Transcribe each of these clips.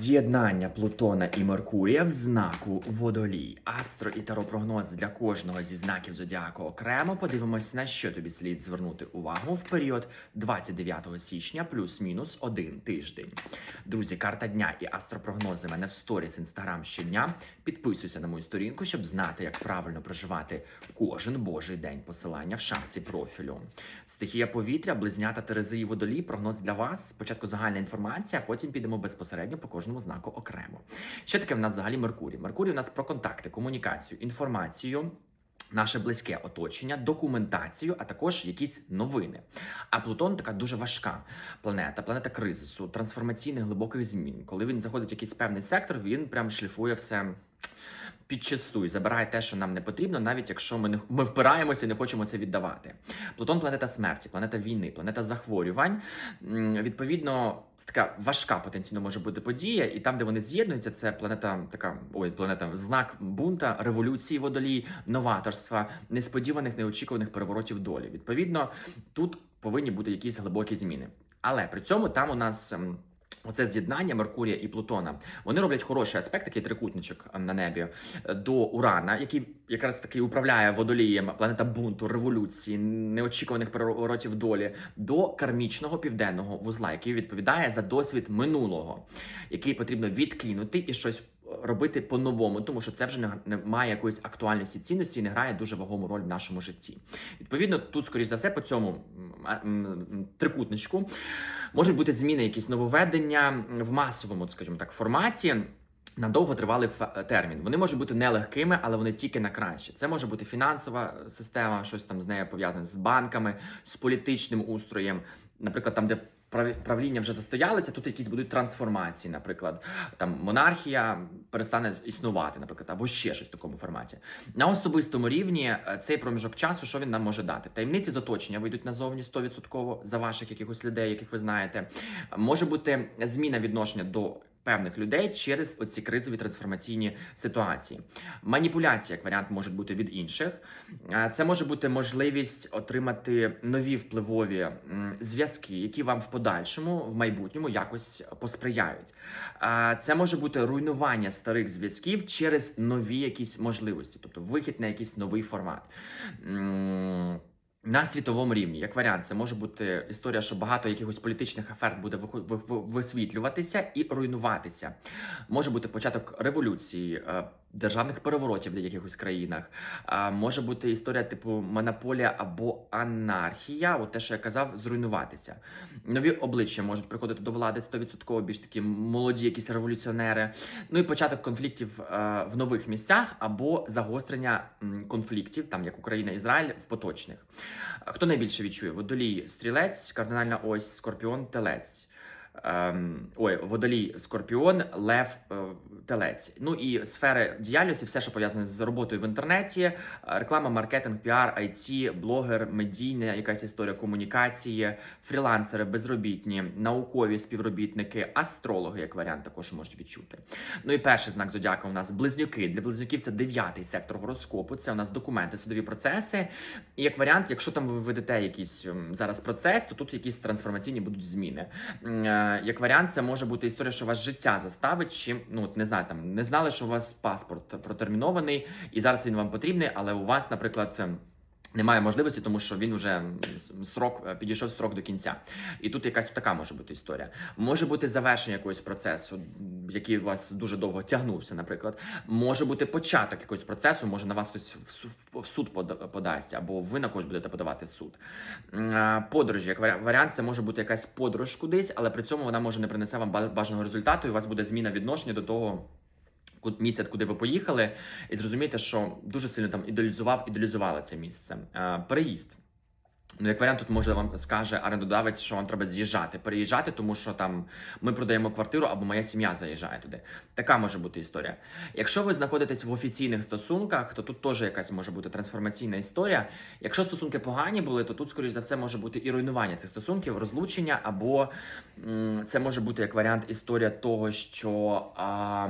З'єднання Плутона і Меркурія в знаку Водолій. Астро і таропрогноз для кожного зі знаків зодіаку окремо. Подивимось, на що тобі слід звернути увагу в період 29 січня плюс-мінус один тиждень. Друзі, карта дня і астропрогнози мене в сторіс інстаграм щодня. Підписуйся на мою сторінку, щоб знати, як правильно проживати кожен божий день. Посилання в шапці профілю. Стихія повітря, близнята Терези і водолій. Прогноз для вас. Спочатку загальна інформація, а потім підемо безпосередньо по кожному знаку окремо. Що таке в нас взагалі Меркурій? Меркурій у нас про контакти, комунікацію, інформацію. Наше близьке оточення, документацію, а також якісь новини. А Плутон така дуже важка планета, планета кризису, трансформаційних глибоких змін. Коли він заходить в якийсь певний сектор, він прям шліфує все підчасту і забирає те, що нам не потрібно, навіть якщо ми не ми впираємося і не хочемо це віддавати. Плутон планета смерті, планета війни, планета захворювань. Відповідно, така важка потенційно може бути подія, і там, де вони з'єднуються, це планета така, ой, планета знак бунта, революції водолій, новаторства, несподіваних, неочікуваних переворотів долі. Відповідно, тут повинні бути якісь глибокі зміни. Але при цьому там у нас. Оце з'єднання Меркурія і Плутона. Вони роблять хороший аспект, такий трикутничок е, на небі е, до Урана, який якраз таки управляє водолієм, планета бунту, революції, неочікуваних переворотів долі, до кармічного південного вузла, який відповідає за досвід минулого, який потрібно відкинути і щось робити по-новому, тому що це вже не, має якоїсь актуальності цінності і не грає дуже вагому роль в нашому житті. Відповідно, тут, скоріш за все, по цьому трикутничку можуть бути зміни, якісь нововведення в масовому, скажімо так, форматі. На довготривалий термін. Вони можуть бути нелегкими, але вони тільки на краще. Це може бути фінансова система, щось там з нею пов'язане з банками, з політичним устроєм. Наприклад, там, де правління вже застоялися, тут якісь будуть трансформації. Наприклад, там монархія перестане існувати, наприклад, або ще щось в такому форматі. На особистому рівні е, цей проміжок часу, що він нам може дати? Таємниці з оточення вийдуть назовні 100% за ваших якихось людей, яких ви знаєте. Може бути зміна відношення до. Певних людей через оці кризові трансформаційні ситуації. Маніпуляція, як варіант, може бути від інших. Це може бути можливість отримати нові впливові зв'язки, які вам в подальшому, в майбутньому якось посприяють. Це може бути руйнування старих зв'язків через нові якісь можливості, тобто вихід на якийсь новий формат. На світовому рівні, як варіант, це може бути історія, що багато якихось політичних афер буде висвітлюватися і руйнуватися. Може бути початок революції, е, державних переворотів в якихось країнах. А може бути історія типу монополія або анархія, от те, що я казав, зруйнуватися. Нові обличчя можуть приходити до влади 100%, більш такі молоді, якісь революціонери. Ну і початок конфліктів е, в нових місцях або загострення конфліктів, там як Україна, Ізраїль, в поточних. А Хто найбільше відчує? Водолій, стрілець, кардинальна ось, скорпіон, телець. Ем, ой, водолій, скорпіон, лев, е, телець. Ну і сфери діяльності, все, що пов'язане з роботою в інтернеті, е, реклама, маркетинг, піар, IT, блогер, медійна якась історія комунікації, фрілансери, безробітні, наукові співробітники, астрологи, як варіант, також можуть відчути. Ну і перший знак зодіака у нас близнюки. Для близнюків це дев'ятий сектор гороскопу. Це у нас документи, судові процеси. І як варіант, якщо там ви ведете якийсь ем, зараз процес, то тут якісь трансформаційні будуть зміни. Е, Як варіант, це може бути історія, що вас життя заставить, чим ну не знаю, там не знали, що у вас паспорт протермінований, і зараз він вам потрібний, але у вас, наприклад, це. Немає можливості, тому що він уже срок е, підійшов строк до кінця, і тут якась така може бути історія. Може бути завершення якогось процесу, який у вас дуже довго тягнувся, наприклад. Може бути початок якогось процесу, може на вас хтось в суд пода- подасть, або ви на когось будете подавати суд. Подорожі, як варі- варіант, це може бути якась подорож кудись, але при цьому вона може не принесе вам бажаного результату, і у вас буде зміна відношення до того. Місце, куди ви поїхали, і зрозумієте, що дуже сильно там ідеалізував, ідеалізували це місце. Е, переїзд. Ну, як варіант, тут може вам скаже орендодавець, що вам треба з'їжджати, переїжджати, тому що там ми продаємо квартиру або моя сім'я заїжджає туди. Така може бути історія. Якщо ви знаходитесь в офіційних стосунках, то тут теж якась може бути трансформаційна історія. Якщо стосунки погані були, то тут, скоріш за все, може бути і руйнування цих стосунків, розлучення, або це може бути як варіант історія того, що. А,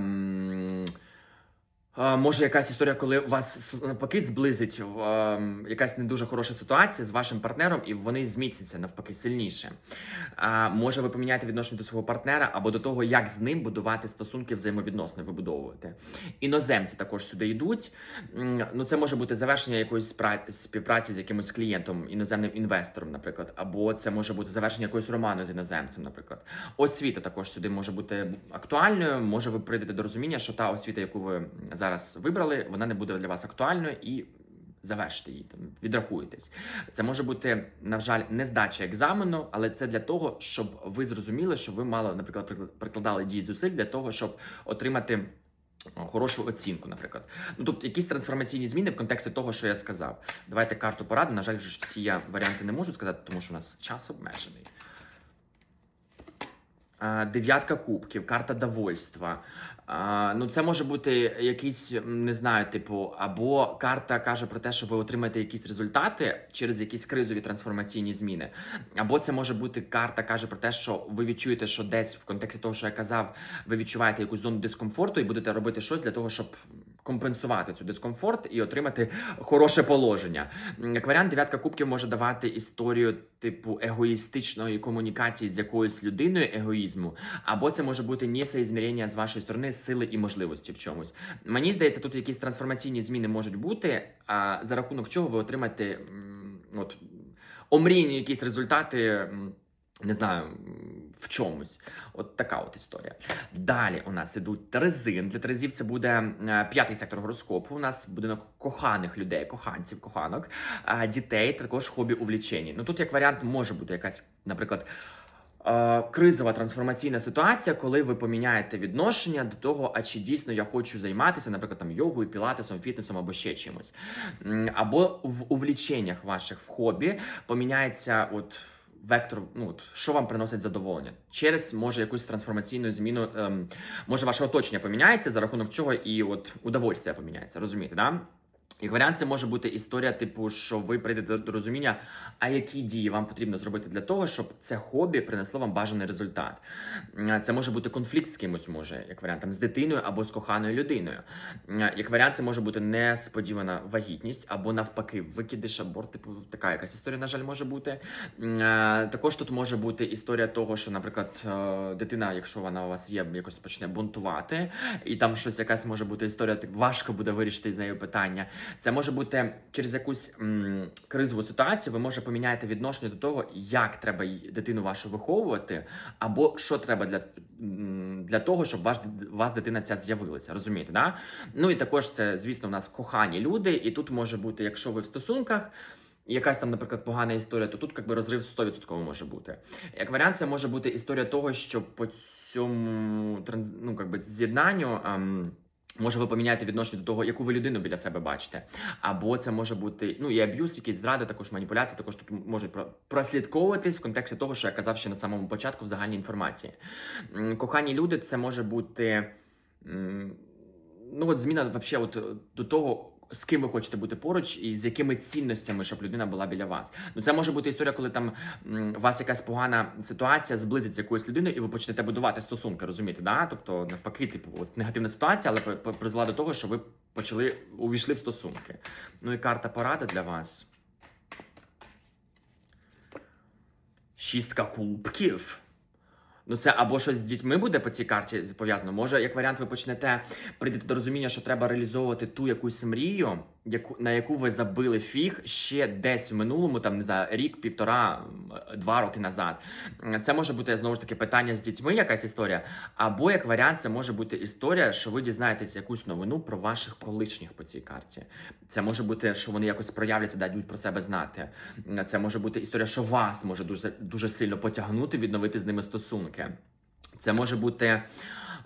А, Може, якась історія, коли вас навпаки зблизить в, ем, якась не дуже хороша ситуація з вашим партнером, і вони зміцняться навпаки сильніше. А, може, ви поміняєте відношення до свого партнера або до того, як з ним будувати стосунки взаємовідносини, вибудовувати. Іноземці також сюди йдуть. Ну, це може бути завершення якоїсь співпраці з якимось клієнтом, іноземним інвестором, наприклад, або це може бути завершення якогось роману з іноземцем, наприклад. Освіта також сюди може бути актуальною. Може, ви прийдете до розуміння, що та освіта, яку ви зараз вибрали, вона не буде для вас актуальною і. Завершите її там, відрахуєтесь. Це може бути, на жаль, не здача екзамену, але це для того, щоб ви зрозуміли, що ви мало, наприклад, прикла- прикладали дії зусиль для того, щоб отримати хорошу оцінку, наприклад. Ну тобто якісь трансформаційні зміни в контексті того, що я сказав. Давайте карту поради. На жаль, вже всі я варіанти не можу сказати, тому що у нас час обмежений. Дев'ятка кубків, карта довольства. Ну, це може бути якийсь, не знаю, типу, або карта каже про те, що ви отримаєте якісь результати через якісь кризові трансформаційні зміни. Або це може бути карта каже про те, що ви відчуєте, що десь в контексті того, що я казав, ви відчуваєте якусь зону дискомфорту і будете робити щось для того, щоб компенсувати цю дискомфорт і отримати хороше положення. Як варіант, дев'ятка кубків може давати історію типу егоїстичної комунікації з якоюсь людиною егоїзму, або це може бути несоізмірення з вашої сторони сили і можливості в чомусь. Мені здається, тут якісь трансформаційні зміни можуть бути, а за рахунок чого ви отримаєте от омріяні якісь результати. Не знаю, в чомусь. От така от історія. Далі у нас ідуть Терезин. Для Терезів це буде е, п'ятий сектор гороскопу. У нас будинок коханих людей, коханців, коханок, дітей, також хобі увлічені. Ну тут як варіант може бути якась, наприклад. е, Кризова трансформаційна ситуація, коли ви поміняєте відношення до того, а чи дійсно я хочу займатися, наприклад, там йогою, пілатесом, фітнесом або ще чимось, або в увліченнях ваших в хобі поміняється от вектор, ну що вам приносить задоволення через може якусь трансформаційну зміну. Ем, може, ваше оточення поміняється за рахунок чого, і от удовольствие поміняється. Розумієте, да? Як варіант, це може бути історія, типу, що ви прийдете до розуміння, а які дії вам потрібно зробити для того, щоб це хобі принесло вам бажаний результат. Це може бути конфлікт з кимось, може, як варіант, там, з дитиною або з коханою людиною. Як варіант, це може бути несподівана вагітність, або навпаки, викидиш аборт, типу, така якась історія, на жаль, може бути. Е, Також тут може бути історія того, що, наприклад, е, дитина, якщо вона у вас є, якось почне бунтувати, і там щось якась може бути історія, так важко буде вирішити з нею питання. Це може бути через якусь м, кризову ситуацію. Ви може поміняєте відношення до того, як треба дитину вашу виховувати, або що треба для, для того, щоб ваш вас дитина ця з'явилася. Розумієте, да? Ну і також це, звісно, у нас кохані люди, і тут може бути, якщо ви в стосунках. Якась там, наприклад, погана історія, то тут якби розрив 100% може бути. Як варіант, це може бути історія того, що по цьому ну, якби, з'єднанню ем, може ви поміняєте відношення до того, яку ви людину біля себе бачите. Або це може бути ну і аб'юз, якісь зради, також маніпуляції, також тут можуть про- прослідковуватись в контексті того, що я казав ще на самому початку в загальній інформації. Кохані люди, це може бути. Ну, от зміна вообще от до того, з ким ви хочете бути поруч, і з якими цінностями, щоб людина була біля вас. Ну, це може бути історія, коли там у вас якась погана ситуація зблизиться з якоюсь людиною, і ви почнете будувати стосунки, розумієте? Да? Тобто, навпаки, типу, от негативна ситуація, але при- при- призвела до того, що ви почали увійшли в стосунки. Ну і карта порада для вас. Шістка кубків. Ну, це або щось з дітьми буде по цій карті пов'язано. Може, як варіант, ви почнете прийдете до розуміння, що треба реалізовувати ту якусь мрію, яку на яку ви забили фіг ще десь в минулому, там не знаю, рік, півтора, два роки назад. Це може бути знову ж таки питання з дітьми, якась історія. Або як варіант, це може бути історія, що ви дізнаєтесь якусь новину про ваших колишніх по цій карті. Це може бути, що вони якось проявляться, дадуть про себе знати. Це може бути історія, що вас може дуже дуже сильно потягнути, відновити з ними стосунки. Це може бути.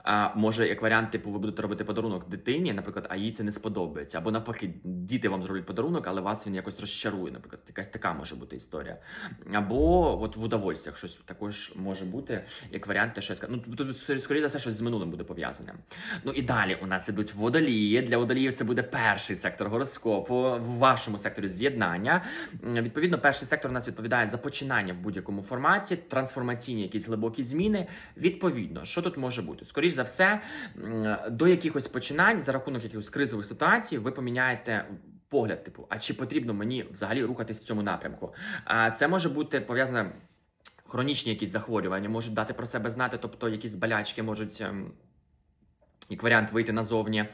А, може, як варіант, типу, ви будете робити подарунок дитині, наприклад, а їй це не сподобається. Або навпаки, діти вам зроблять подарунок, але вас він якось розчарує. Наприклад, якась така може бути історія. Або от в удовольствиях щось також може бути, як варіант, що я. Ну, тут, скоріше за все, щось з минулим буде пов'язане. Ну і далі у нас ідуть водолії. Для водоліїв це буде перший сектор гороскопу в вашому секторі з'єднання. Відповідно, перший сектор у нас відповідає за починання в будь-якому форматі, трансформаційні якісь глибокі зміни. Відповідно, що тут може бути? Скоріше скоріш за все, до якихось починань за рахунок якихось кризових ситуацій ви поміняєте. Погляд, типу, а чи потрібно мені взагалі рухатись в цьому напрямку? А це може бути пов'язане хронічні якісь захворювання, можуть дати про себе знати, тобто якісь болячки можуть. Як варіант вийти назовні,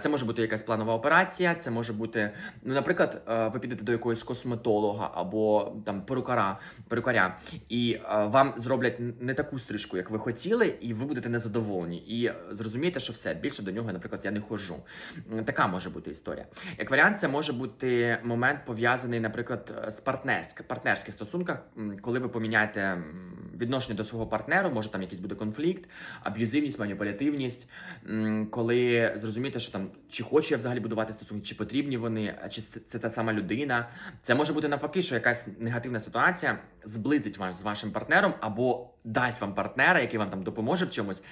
це може бути якась планова операція. Це може бути, ну, наприклад, е, ви підете до якогось косметолога або там перукара, перукаря, і е, вам зроблять не таку стрижку, як ви хотіли, і ви будете незадоволені. І е, зрозумієте, що все більше до нього, наприклад, я не ходжу. Така може бути історія. Як варіант, це може бути момент пов'язаний, наприклад, з партнерськ, партнерських стосунках, коли ви поміняєте відношення до свого партнеру, може там якийсь буде конфлікт, аб'юзивність, маніпулятивність, коли зрозумієте, що там чи хочу я взагалі будувати стосунки, чи потрібні вони, чи це, та сама людина. Це може бути навпаки, що якась негативна ситуація зблизить вас з вашим партнером або дасть вам партнера, який вам там допоможе в чомусь.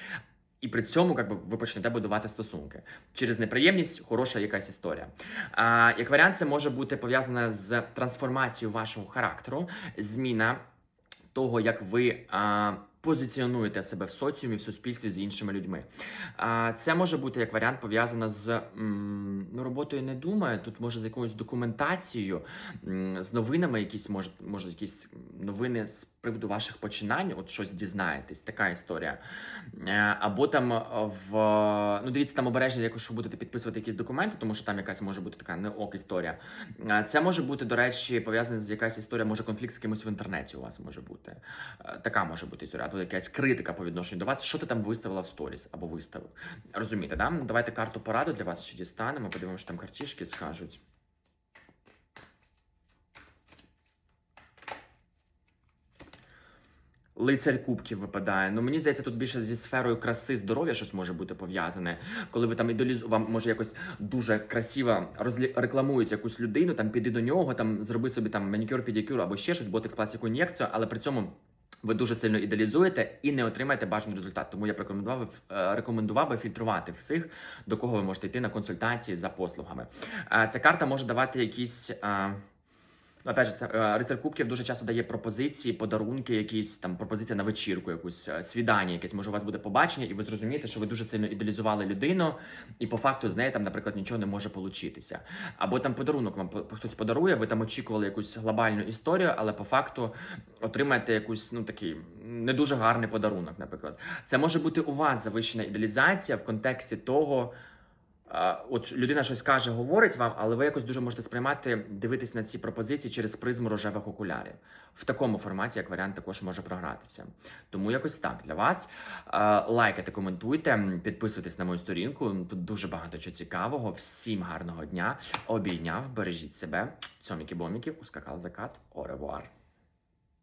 І при цьому як би, ви почнете будувати стосунки через неприємність, хороша якась історія. А, як варіант, це може бути пов'язане з трансформацією вашого характеру, зміна того, як ви а, позиціонуєте себе в соціумі, в суспільстві з іншими людьми. Це може бути як варіант пов'язано з ну, роботою. Не думаю. Тут може з якоюсь документацією, з новинами, якісь може, може якісь новини з приводу ваших починань, от щось дізнаєтесь. Така історія. Е, Або там в ну дивіться, там обережно, якщо будете підписувати якісь документи, тому що там якась може бути така не ок історія. Е, Це може бути, до речі, пов'язана з якась історія, може конфлікт з кимось в інтернеті. У вас може бути Е, така може бути історія, або якась критика по відношенню до вас. Що ти там виставила в сторіс або виставив? Розумієте, да? Давайте карту пораду для вас ще дістанемо. Подивимося, що там картішки скажуть. Лицарь кубків випадає. Ну мені здається, тут більше зі сферою краси, здоров'я щось може бути пов'язане. Коли ви там ідолізу, вам може якось дуже красиво розлі... рекламують якусь людину, там піди до нього, там зроби собі там манікюр, педикюр або ще щось, ботекс, пластику, ін'єкцію, але при цьому. Ви дуже сильно ідеалізуєте і не отримаєте бажаний результат. Тому я рекомендував е, рекомендував би фільтрувати всіх, до кого ви можете йти на консультації за послугами. Е, Ця карта може давати якісь. Опять же, це е, рицар кубків дуже часто дає пропозиції, подарунки, якісь там пропозиція на вечірку, якусь е, свідання, якесь може у вас буде побачення, і ви зрозумієте, що ви дуже сильно ідеалізували людину, і по факту з нею там, наприклад, нічого не може получитися. Або там подарунок вам хтось подарує, ви там очікували якусь глобальну історію, але по факту отримаєте якусь ну такий не дуже гарний подарунок, наприклад. Це може бути у вас завищена ідеалізація в контексті того. От людина щось каже, говорить вам, але ви якось дуже можете сприймати, дивитись на ці пропозиції через призму рожевих окулярів. В такому форматі, як варіант, також може програтися. Тому якось так для вас. Лайкайте, коментуйте, підписуйтесь на мою сторінку. Тут дуже багато чого цікавого. Всім гарного дня. Обійняв, бережіть себе. Цьоміки-боміки, ускакав закат. Оревуар.